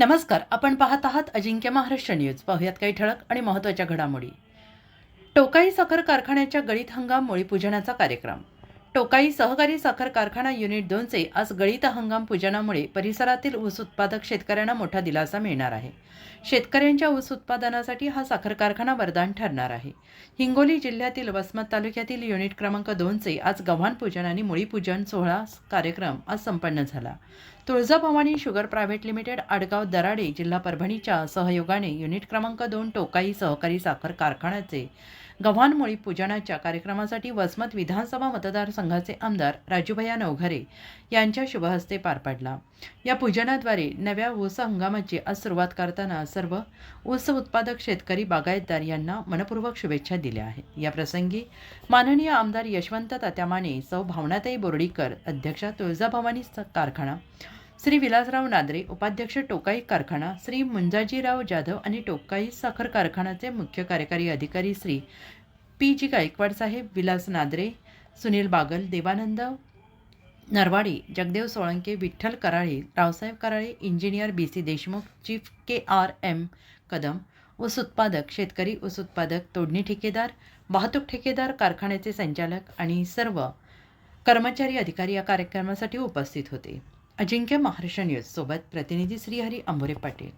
नमस्कार आपण पाहत आहात अजिंक्य महाराष्ट्र न्यूज. पाहूयात काही ठळक आणि महत्त्वाच्या घडामोडी. टोकाई साखर कारखान्याच्या गळीत हंगाम मुळी पूजनाचा कार्यक्रम. टोकाई सहकारी साखर कारखाना युनिट दोनचे आज गळीत हंगाम पूजनामुळे परिसरातील ऊस उत्पादक शेतकऱ्यांना मोठा दिलासा मिळणार आहे. शेतकऱ्यांच्या ऊस उत्पादनासाठी हा साखर कारखाना वरदान ठरणार आहे. हिंगोली जिल्ह्यातील वसमत तालुक्यातील युनिट क्रमांक दोनचे आज गव्हाण पूजन आणि मुळीपूजन सोहळा कार्यक्रम आज संपन्न झाला. Tuljabhavani sugar private limited Adgaon Darade जिल्हा परभणीच्या सहयोगाने युनिट क्रमांक दोन टोकाई सहकारी साखर कारखान्याचे गव्हाणमुळी पूजनाच्या कार्यक्रमासाठी वसमत विधानसभा मतदारसंघाचे आमदार राजूभया नवघरे यांच्या शुभहस्ते पार पडला. या पूजनाद्वारे नव्या ऊस हंगामाची आज सुरुवात करताना सर्व ऊस उत्पादक शेतकरी बागायतदार यांना मनपूर्वक शुभेच्छा दिल्या आहेत. या प्रसंगी माननीय आमदार यशवंत तात्यामाने सौ भावनाताई बोर्डीकर अध्यक्षा तुळजाभवानी कारखाना श्री विलासराव नादरे उपाध्यक्ष टोकाई कारखाना श्री मुंजाजीराव जाधव आणि टोकाई साखर कारखान्याचे मुख्य कार्यकारी अधिकारी श्री पी जी गायकवाड साहेब Vilas Nadre Sunil Bagal Devanand Narwadi Jagdev Solanke Vitthal Karale Raosaheb Karale engineer B C Deshmukh chief K R M Kadam ऊस उत्पादक शेतकरी ऊस उत्पादक तोडणी ठेकेदार वाहतूक ठेकेदार कारखान्याचे संचालक आणि सर्व कर्मचारी अधिकारी या कार्यक्रमासाठी उपस्थित होते. अजिंक्य महाराष्ट्र न्यूजसोबत प्रतिनिधी श्रीहरी अंभोरे पाटील.